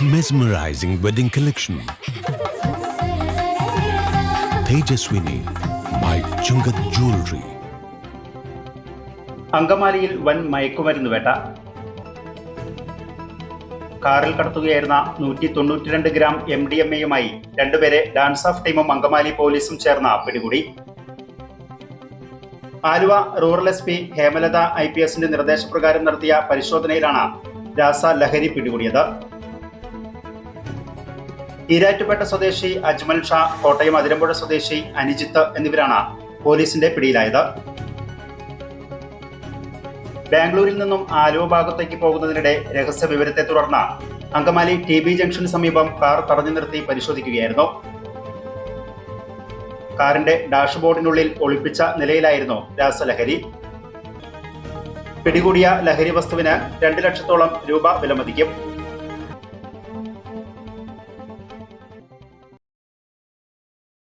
Mesmerizing wedding collection. Tejaswini by Chungat Jewelry. അങ്കമാലിയിൽ വൻ മയക്കുമരുന്ന് വേട്ട കാറിൽ കടത്തുകയായിരുന്ന നൂറ്റി തൊണ്ണൂറ്റിരണ്ട് ഗ്രാം എം ഡി എം എയുമായി രണ്ടുപേരെ ഡാൻസ് ഓഫ് ടീമും അങ്കമാലി പോലീസും ചേർന്ന പിടികൂടി Aluva rural S P Hemalatha I P എസിന്റെ നിർദ്ദേശപ്രകാരം നടത്തിയ പരിശോധനയിലാണ് രാസ ലഹരി പിടികൂടിയത് ഈരാറ്റുപേട്ട സ്വദേശി അജ്മൽ ഷാ കോട്ടയം അതിരമ്പുഴ സ്വദേശി അനിജിത്ത് എന്നിവരാണ് പോലീസിന്റെ പിടിയിലായത്. ബാംഗ്ലൂരിൽ നിന്നും ആലുവ ഭാഗത്തേക്ക് പോകുന്നതിനിടെ രഹസ്യ വിവരത്തെ തുടർന്ന് അങ്കമാലി ടി ബി ജംഗ്ഷന് സമീപം കാർ തടഞ്ഞു നിർത്തി പരിശോധിക്കുകയായിരുന്നു. കാറിന്റെ ഡാഷ്ബോർഡിനുള്ളിൽ ഒളിപ്പിച്ച നിലയിലായിരുന്നു രാസലഹരി. പിടികൂടിയ ലഹരി വസ്തുവിന് രണ്ട് ലക്ഷത്തോളം രൂപ വിലമതിക്കും.